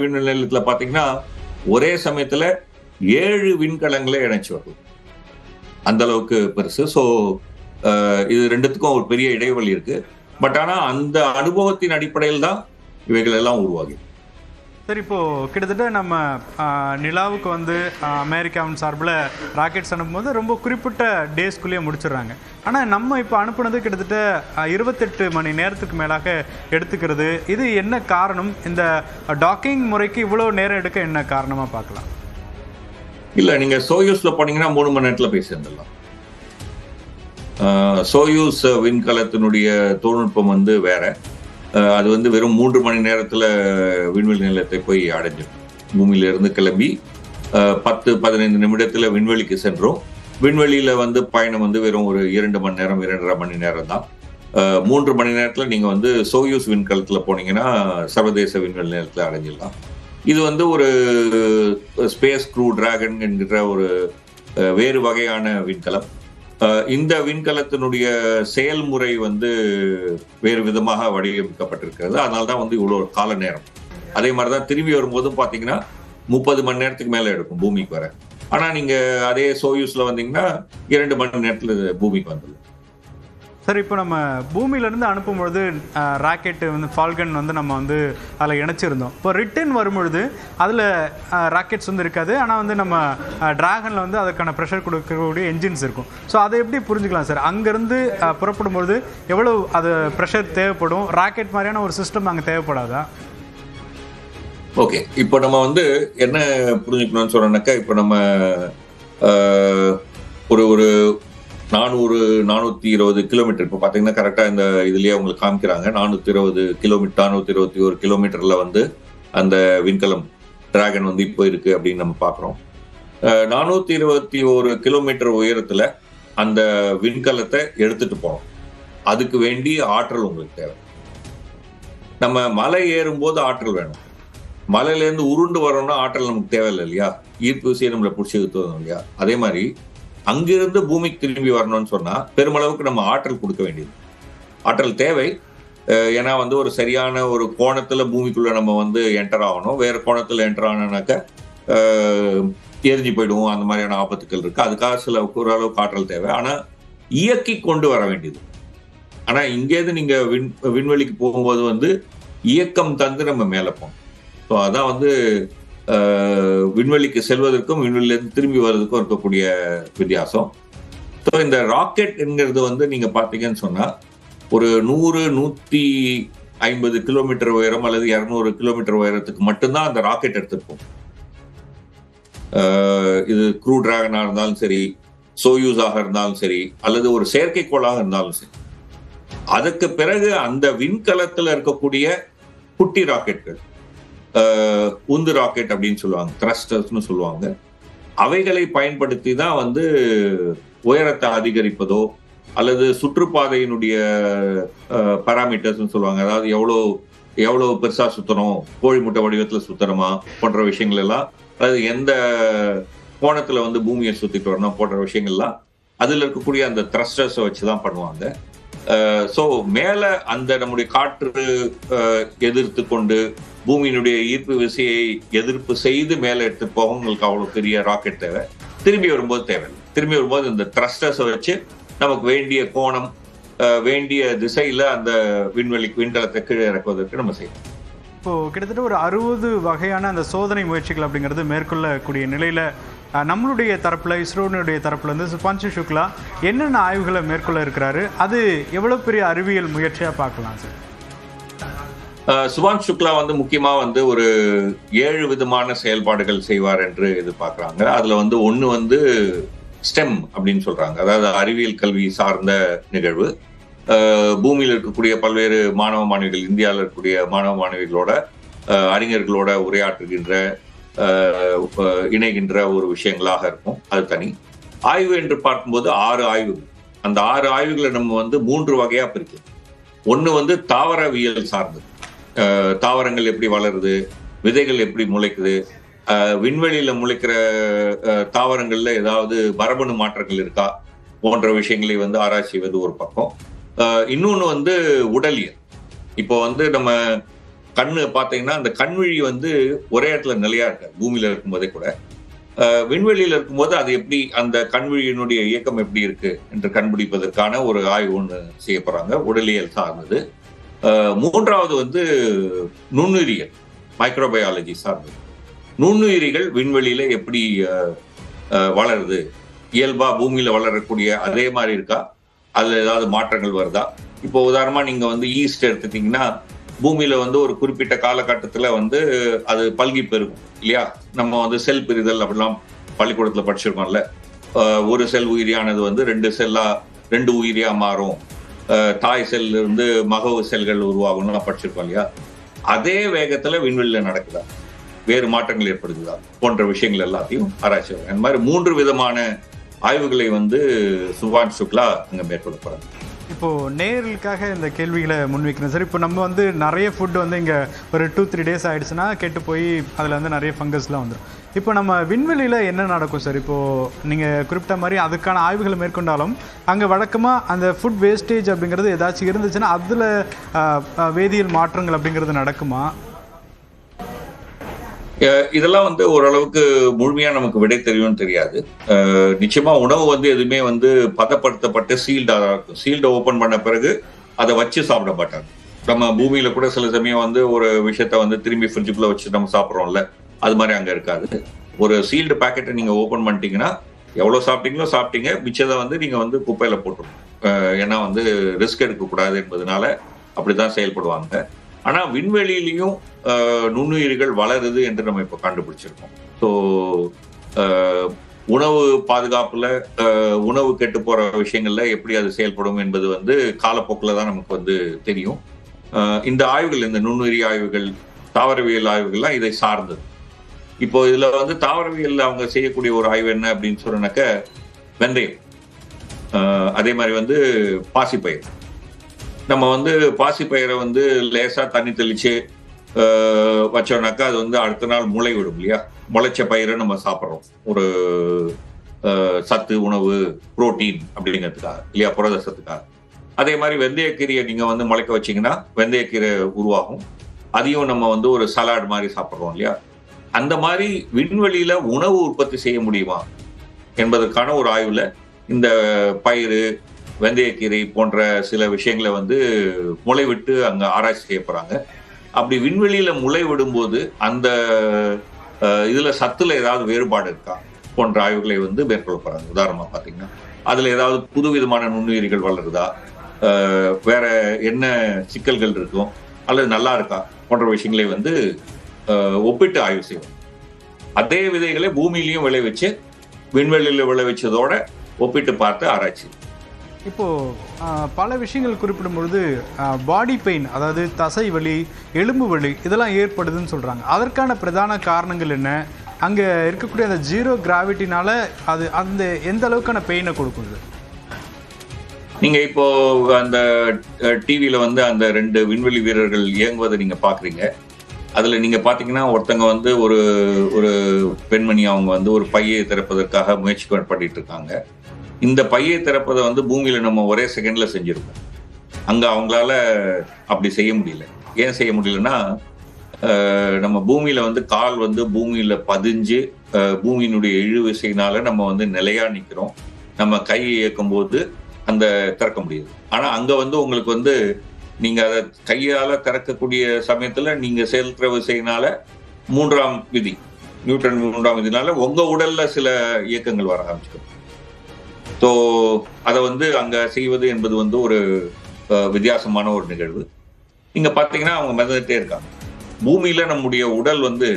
விண்வெளி நிலையத்தில் பாத்தீங்கன்னா ஒரே சமயத்துல ஏழு விண்கலங்களை இணைச்சி வருது அந்த அளவுக்கு பெருசு. ஸோ இது ரெண்டுத்துக்கும் ஒரு பெரிய இடைவெளி இருக்கு. பட் ஆனா அந்த அனுபவத்தின் அடிப்படையில் தான் இவைகள் எல்லாம் உருவாகி சார் இப்போ கிட்டத்தட்ட நம்ம நிலாவுக்கு வந்து அமெரிக்காவின் சார்பில் ராக்கெட்ஸ் அனுப்பும்போது ரொம்ப குறிப்பிட்ட டேஸ்க்குள்ளேயே முடிச்சிடுறாங்க. ஆனால் நம்ம இப்போ அனுப்புனது கிட்டத்தட்ட இருபத்தெட்டு மணி நேரத்துக்கு மேலாக எடுத்துக்கிறது. இது என்ன காரணம்? இந்த டாக்கிங் முறைக்கு இவ்வளோ நேரம் எடுக்க என்ன காரணமாக பார்க்கலாம். இல்லை நீங்கள் சோயூஸில் போனீங்கன்னா மூணு மணி நேரத்தில் போய் சேர்ந்துடலாம். சோயூஸ் விண்கலத்தினுடைய தொழில்நுட்பம் வந்து வேற. அது வந்து வெறும் மூன்று மணி நேரத்தில் விண்வெளி நிலையத்தை போய் அடைஞ்சிடும் பூமியிலிருந்து கிளம்பி பத்து பதினைந்து நிமிடத்தில் விண்வெளிக்கு சென்றோம். விண்வெளியில் வந்து பயணம் வந்து வெறும் ஒரு இரண்டு மணி நேரம் இரண்டரை மணி நேரம் தான். மூன்று மணி நேரத்தில் நீங்கள் வந்து சோயூஸ் விண்கலத்தில் போனீங்கன்னா சர்வதேச விண்வெளி நிலையத்தில் அடைஞ்சிடலாம். இது வந்து ஒரு ஸ்பேஸ் க்ரூ டிராகன் என்கிற ஒரு வேறு வகையான விண்கலம். இந்த விண்கலத்தினுடைய செயல்முறை வந்து வேறு விதமாக வடிவமைக்கப்பட்டிருக்கிறது. அதனால தான் வந்து இவ்வளோ கால நேரம். அதே மாதிரி தான் திரும்பி வரும்போதும் பார்த்தீங்கன்னா முப்பது மணி நேரத்துக்கு மேலே எடுக்கும் பூமிக்கு வர. ஆனால் நீங்கள் அதே சோயூஸில் வந்தீங்கன்னா இரண்டு மணி நேரத்தில் பூமிக்கு வந்துடும். சார் இப்போ நம்ம பூமியிலேருந்து அனுப்பும்பொழுது ராக்கெட்டு வந்து ஃபால்கன் வந்து நம்ம வந்து அதில் இணைச்சிருந்தோம். இப்போ ரிட்டர்ன் வரும்பொழுது அதில் ராக்கெட்ஸ் வந்து இருக்காது. ஆனால் வந்து நம்ம டிராகனில் வந்து அதுக்கான ப்ரெஷர் கொடுக்கக்கூடிய என்ஜின்ஸ் இருக்கும். ஸோ அதை எப்படி புரிஞ்சுக்கலாம் சார்? அங்கேருந்து புறப்படும் பொழுது எவ்வளோ அது ப்ரெஷர் தேவைப்படும்? ராக்கெட் மாதிரியான ஒரு சிஸ்டம் அங்கே தேவைப்படாதா? ஓகே இப்போ நம்ம வந்து என்ன புரிஞ்சுக்கணும்னு சொன்னோம்னாக்கா இப்போ நம்ம ஒரு ஒரு நானூறு நானூற்றி இருபது கிலோமீட்டர் இப்போ பார்த்தீங்கன்னா கரெக்டாக இந்த இதுலேயே உங்களுக்கு காமிக்கிறாங்க. நானூற்றி இருபது கிலோமீட்டர் நானூற்றி இருபத்தி ஒரு கிலோமீட்டரில் வந்து அந்த விண்கலம் டிராகன் வந்து இப்போ இருக்கு அப்படின்னு நம்ம பார்க்குறோம் நானூற்றி இருபத்தி ஒரு கிலோமீட்டர் உயரத்தில் அந்த விண்கலத்தை எடுத்துட்டு போகிறோம் அதுக்கு வேண்டி ஆற்றல் உங்களுக்கு தேவை. நம்ம மலை ஏறும்போது ஆற்றல் வேணும். மலையிலேருந்து உருண்டு வரோம்னா ஆற்றல் நமக்கு தேவையில்லை இல்லையா? ஈர்ப்பு விசையை நம்மளை பிடிச்சி இல்லையா? அதே மாதிரி அங்கிருந்து பூமிக்கு திரும்பி வரணும்னு சொன்னா பெருமளவுக்கு நம்ம ஆற்றல் கொடுக்க வேண்டியது. ஆற்றல் தேவை. ஏன்னா வந்து ஒரு சரியான ஒரு கோணத்துல பூமிக்குள்ள நம்ம வந்து என்டர் ஆகணும். வேற கோணத்துல என்டர் ஆனோம்னாக்க அஹ், எரிஞ்சு போயிடுவோம். அந்த மாதிரியான ஆபத்துக்கள் இருக்கு. அதுக்காக சில ஓரளவுக்கு ஆற்றல் தேவை. ஆனா இயக்கி கொண்டு வர வேண்டியது. ஆனா இங்கேருந்து நீங்க விண் விண்வெளிக்கு போகும்போது வந்து இயக்கம் தந்து நம்ம மேலே போகணும். ஸோ அதான் வந்து விண்வெளிக்கு செல்வதற்கும் விண்வெளியிலிருந்து திரும்பி வர்றதுக்கும் இருக்கக்கூடிய வித்தியாசம். ஸோ இந்த ராக்கெட் என்கிறது வந்து நீங்க பார்த்தீங்கன்னு சொன்னா ஒரு நூறு நூத்தி ஐம்பது கிலோமீட்டர் உயரம் அல்லது இரநூறு கிலோமீட்டர் உயரத்துக்கு மட்டும்தான் அந்த ராக்கெட் எடுத்திருக்கும் இது க்ரூ டிராகனாக இருந்தாலும் சரி சோயூஸாக இருந்தாலும் சரி அல்லது ஒரு செயற்கைக்கோளாக இருந்தாலும் சரி. அதுக்கு பிறகு அந்த விண்கலத்தில் இருக்கக்கூடிய குட்டி ராக்கெட்கள் உந்து ராக்கெட் அப்படின்னு சொல்லுவாங்க த்ரஸ்டர்ஸ்னு சொல்லுவாங்க. அவைகளை பயன்படுத்தி தான் வந்து உயரத்தை அதிகரிப்பதோ அல்லது சுற்றுப்பாதையினுடைய பராமீட்டர்ஸ்னு சொல்லுவாங்க. அதாவது எவ்வளோ எவ்வளோ பெருசா சுத்தணும் கோழி முட்டை வடிவத்தில் சுத்தணுமா போன்ற விஷயங்கள் எல்லாம் அதாவது எந்த கோணத்துல வந்து பூமியை சுத்திட்டு வரணும் போன்ற விஷயங்கள்லாம் அதுல இருக்கக்கூடிய அந்த த்ரஸ்டர்ஸை வச்சு தான் பண்ணுவாங்க ஸோ மேலே அந்த நம்முடைய காற்று எதிர்த்து கொண்டு பூமியினுடைய ஈர்ப்பு விசையை எதிர்ப்பு செய்து மேலே எடுத்து போக உங்களுக்கு அவ்வளவு பெரிய ராக்கெட் தேவை. திரும்பி வரும்போது தேவை திரும்பி வரும்போது இந்த த்ரஸ்டர்ஸை வச்சு நமக்கு வேண்டிய கோணம் வேண்டிய திசையில அந்த விண்வெளி விண்கலத்தை கீழே இறக்குவதற்கு நம்ம செய்யணும் இப்போ கிட்டத்தட்ட ஒரு அறுபது வகையான அந்த சோதனை முயற்சிகள் அப்படிங்கிறது மேற்கொள்ளக்கூடிய நிலையில நம்மளுடைய தரப்புல இஸ்ரோனுடைய தரப்புல இருந்து சுபான்சு சுக்லா என்னென்ன ஆய்வுகளை மேற்கொள்ள இருக்கிறாரு? அது எவ்வளவு பெரிய அறிவியல் முயற்சியா பார்க்கலாம் சார்? சுபான் சுக்லா வந்து முக்கியமா வந்து ஒரு ஏழு விதமான செயல்பாடுகள் செய்வார் என்று எதிர்பார்க்கறாங்க. அதுல வந்து ஒன்று வந்து ஸ்டெம் அப்படின்னு சொல்றாங்க. அதாவது அறிவியல் கல்வி சார்ந்த நிகழ்வு. பூமியில் இருக்கக்கூடிய பல்வேறு மாணவ மாணவிகள் இந்தியாவில் இருக்கக்கூடிய மாணவ மாணவிகளோட அறிஞர்களோட உரையாற்றுகின்ற இணைகின்ற ஒரு விஷயங்களாக இருக்கும். அது தனி. ஆய்வு என்று பார்க்கும்போது ஆறு ஆய்வுகள். அந்த ஆறு ஆய்வுகளை நம்ம வந்து மூன்று வகையாக பிரிக்கலாம். ஒன்று வந்து தாவரவியல் சார்ந்தது. தாவரங்கள் எப்படி வளருது? விதைகள் எப்படி முளைக்குது? விண்வெளியில முளைக்கிற தாவரங்கள்ல ஏதாவது மரபணு மாற்றங்கள் இருக்கா? போன்ற விஷயங்களை வந்து ஆராய்ச்சி செய்வது ஒரு பக்கம். இன்னொன்று வந்து உடலியல். இப்போ வந்து நம்ம கண்ணு பார்த்தீங்கன்னா அந்த கண்விழி வந்து ஒரே இடத்துல நிலையா இருக்காது. பூமியில இருக்கும்போதே கூட. விண்வெளியில் இருக்கும்போது அது எப்படி அந்த கண்விழியினுடைய இயக்கம் எப்படி இருக்கு? என்று கண்டுபிடிப்பதற்கான ஒரு ஆய்வு ஒன்று செய்யப்படுறாங்க உடலியல் சார்ந்தது. மூன்றாவது வந்து நுண்ணுயிரியல் மைக்ரோபயாலஜி சார்ந்தது நுண்ணுயிரிகள் விண்வெளியில எப்படி வளருது? இயல்பா பூமியில வளரக்கூடிய அதே மாதிரி இருக்கா? அதுல ஏதாவது மாற்றங்கள் வருதா? இப்போ உதாரணமா நீங்க வந்து ஈஸ்ட் எடுத்துட்டீங்கன்னா பூமியில வந்து ஒரு குறிப்பிட்ட காலகட்டத்துல வந்து அது பல்கி பெருகும் இல்லையா? நம்ம வந்து செல் பிரிதல் அப்படிலாம் பள்ளிக்கூடத்துல படிச்சிருக்கோம்ல. ஒரு செல் உயிரியானது வந்து ரெண்டு செல்லா ரெண்டு உயிரியா மாறும். தாய் செல் இருந்து மகவு செல்கள் உருவாகணும்னு படிச்சிருக்கோம் இல்லையா? அதே வேகத்துல விண்வெளியில நடக்குதா? வேறு மாற்றங்கள் ஏற்படுகிறதா? போன்ற விஷயங்கள் எல்லாத்தையும் ஆராய்ச்சி அந்த மாதிரி மூன்று விதமான ஆய்வுகளை வந்து சுபான் சுக்லா அங்க மேற்கொள்ளப்படுறாங்க இப்போது இப்போ இந்த கேள்விகளை முன்வைக்கிறேன். சார் இப்போ நம்ம வந்து நிறைய ஃபுட் வந்து இங்கே ஒரு டூ த்ரீ டேஸ் ஆயிடுச்சுன்னா கெட்டு போய் அதில் வந்து நிறைய ஃபங்கஸ்லாம் வந்துடும் இப்போ நம்ம விண்வெளியில் என்ன நடக்கும் சார்? இப்போது நீங்கள் குறிப்பிட்ட மாதிரி அதுக்கான ஆய்வுகளை மேற்கொண்டாலும் அங்கே வழக்கமாக அந்த ஃபுட் வேஸ்டேஜ் அப்படிங்கிறது ஏதாச்சும் இருந்துச்சுன்னா அதில் வேதியியல் மாற்றங்கள் அப்படிங்கிறது நடக்குமா? இதெல்லாம் வந்து ஓரளவுக்கு முழுமையா நமக்கு விடை தெரியும்னு தெரியாது. நிச்சயமாக நிச்சயமா உணவு வந்து எதுவுமே வந்து பதப்படுத்தப்பட்டு சீல்டாக தான் இருக்கும் சீல்டை ஓபன் பண்ண பிறகு அதை வச்சு சாப்பிட மாட்டாங்க. நம்ம பூமியில கூட சில சமயம் வந்து ஒரு விஷயத்த வந்து திரும்பி ஃப்ரிட்ஜுக்குள்ள வச்சு நம்ம சாப்பிட்றோம்ல அது மாதிரி அங்க இருக்காது. ஒரு சீல்டு பாக்கெட்டை நீங்க ஓபன் பண்ணிட்டீங்கன்னா எவ்வளவு சாப்பிட்டீங்களோ சாப்பிட்டீங்க மிச்சதை வந்து நீங்க வந்து குப்பையில போட்டுரும் ஏன்னா வந்து ரிஸ்க் எடுக்கக்கூடாது என்பதனால அப்படிதான் செயல்படுவாங்க. ஆனா விண்வெளியிலையும் நுண்ணுயிர்கள் வளருது என்று நம்ம இப்போ கண்டுபிடிச்சிருக்கோம். ஸோ உணவு பாதுகாப்புல உணவு கெட்டு போற விஷயங்கள்ல எப்படி அது செயல்படும் என்பது வந்து காலப்போக்கில் தான் நமக்கு வந்து தெரியும். இந்த ஆய்வுகள் இந்த நுண்ணுயிரி ஆய்வுகள் தாவரவியல் ஆய்வுகள்லாம் இதை சார்ந்தது. இப்போ இதுல வந்து தாவரவியல் அவங்க செய்யக்கூடிய ஒரு ஆய்வு என்ன அப்படின்னு சொன்னாக்க வெந்தயம். அதே மாதிரி வந்து பாசிப்பயிர். நம்ம வந்து பாசிப்பயிரை வந்து லேசாக தண்ணி தெளித்து வச்சோம்னாக்கா அது வந்து அடுத்த நாள் முளை விடும் இல்லையா? முளைச்ச பயிரை நம்ம சாப்பிட்றோம். ஒரு சத்து உணவு புரோட்டீன் அப்படிங்கிறதுக்காக இல்லையா? புரத சத்துக்காக. அதே மாதிரி வெந்தயக்கீரையை நீங்கள் வந்து முளைக்க வச்சிங்கன்னா வெந்தயக்கீரை உருவாகும். அதையும் நம்ம வந்து ஒரு சலாட் மாதிரி சாப்பிட்றோம் இல்லையா? அந்த மாதிரி விண்வெளியில் உணவு உற்பத்தி செய்ய முடியுமா? என்பதற்கான ஒரு ஆய்வில் இந்த பயிர் வெந்தயக்கீரை போன்ற சில விஷயங்களை வந்து முளைவிட்டு அங்கே ஆராய்ச்சி செய்ய அப்படி விண்வெளியில் முளை விடும்போது அந்த இதில் சத்தில் ஏதாவது வேறுபாடு இருக்கா? போன்ற ஆய்வுகளை வந்து மேற்கொள்ள போகிறாங்க உதாரணமாக பாத்தீங்கன்னா அதில் ஏதாவது புதுவிதமான நுண்ணுயிரிகள் வளருதா? வேற என்ன சிக்கல்கள் இருக்கும்? அல்லது நல்லா இருக்கா? போன்ற விஷயங்களை வந்து ஒப்பிட்டு ஆய்வு செய்வோம் அதே விதைகளை பூமியிலையும் விளைவிச்சு விண்வெளியில் விளைவிச்சதோட ஒப்பிட்டு பார்த்து ஆராய்ச்சி இப்போது பல விஷயங்கள் குறிப்பிடும் பொழுது பாடி பெயின் அதாவது தசை வலி எலும்பு வலி இதெல்லாம் ஏற்படுதுன்னு சொல்கிறாங்க அதற்கான பிரதான காரணங்கள் என்ன? அங்கே இருக்கக்கூடிய அந்த ஜீரோ கிராவிட்டினால அது அந்த எந்த அளவுக்கான பெயினை கொடுக்குது? நீங்கள் இப்போ அந்த டிவியில் வந்து அந்த ரெண்டு விண்வெளி வீரர்கள் இயங்குவதை நீங்கள் பார்க்குறீங்க அதில் நீங்கள் பார்த்தீங்கன்னா ஒருத்தங்க வந்து ஒரு ஒரு பெண்மணி அவங்க வந்து ஒரு பையை திறப்பதற்காக முயற்சி பண்ணிட்டு இருக்காங்க. இந்த பையை திறப்பதை வந்து பூமியில நம்ம ஒரே செகண்ட்ல செஞ்சிருக்கோம். அங்க அவங்களால அப்படி செய்ய முடியல. ஏன் செய்ய முடியலன்னா நம்ம பூமியில வந்து கால் வந்து பூமியில பதிஞ்சு பூமியினுடைய இழு விசையினால நம்ம வந்து நிலையா நிக்கிறோம். நம்ம கையை இயக்கும் போது அந்த திறக்க முடியுது. ஆனா அங்க வந்து உங்களுக்கு வந்து நீங்க அதை கையால திறக்கக்கூடிய சமயத்துல நீங்க செலுத்துற விசையினால மூன்றாம் விதி நியூட்டன் மூன்றாம் விதினால உங்க உடல்ல சில இயக்கங்கள் வர ஆரம்பிச்சிடும். ஸோ அதை வந்து அங்கே செய்வது என்பது வந்து ஒரு வித்தியாசமான ஒரு நிகழ்வு. நீங்க பார்த்தீங்கன்னா அவங்க மிதந்துட்டே இருக்காங்க. பூமியில நம்முடைய உடல் வந்து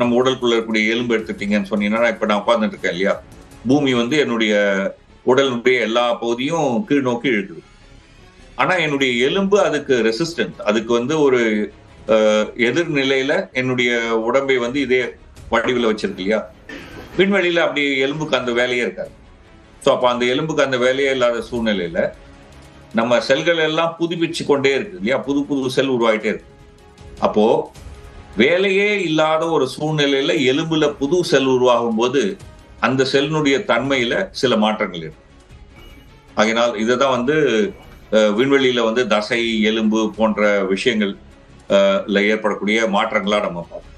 நம்ம உடலுக்குள்ள இருக்கக்கூடிய எலும்பு எடுத்துட்டீங்கன்னு சொன்னீங்கன்னா இப்போ நான் உட்காந்துட்டு இருக்கேன் இல்லையா? பூமி வந்து என்னுடைய உடலுடைய எல்லா பகுதியும் கீழ் நோக்கி இழுக்குது. ஆனா என்னுடைய எலும்பு அதுக்கு ரெசிஸ்டன்ட் அதுக்கு வந்து ஒரு எதிர்நிலையில என்னுடைய உடம்பை வந்து இதே வடிவில் வச்சிருக்கு இல்லையா? விண்வெளியில அப்படி எலும்புக்கு அந்த வேலையே இருக்காது. ஸோ அப்போ அந்த எலும்புக்கு அந்த வேலையே இல்லாத சூழ்நிலையில நம்ம செல்கள் எல்லாம் புதுப்பிச்சு கொண்டே இருக்கு இல்லையா? புது புது செல் உருவாகிட்டே இருக்கு. அப்போ வேலையே இல்லாத ஒரு சூழ்நிலையில எலும்புல புது செல் உருவாகும் போது அந்த செல்லினுடைய தன்மையில சில மாற்றங்கள் இருக்கு. ஆகினால் இதை தான் வந்து விண்வெளியில வந்து தசை எலும்பு போன்ற விஷயங்கள் ஏற்படக்கூடிய மாற்றங்களா நம்ம பார்ப்போம்.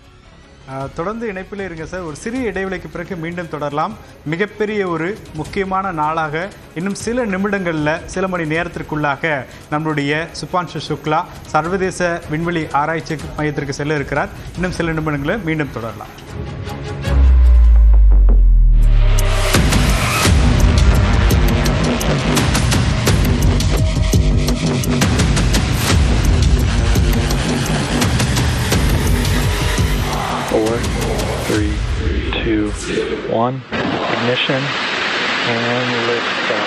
தொடர்ந்து இணைப்பில் இருங்க சார். ஒரு சிறிய இடைவெளிக்கு பிறகு மீண்டும் தொடரலாம். மிகப்பெரிய ஒரு முக்கியமான நாளாக இன்னும் சில நிமிடங்களில் சில மணி நேரத்திற்குள்ளாக நம்மளுடைய சுபான்ஷு சுக்லா சர்வதேச விண்வெளி ஆராய்ச்சி மையத்திற்கு செல்ல இருக்கிறார். இன்னும் சில நிமிடங்களில் மீண்டும் தொடரலாம். direction and lift up.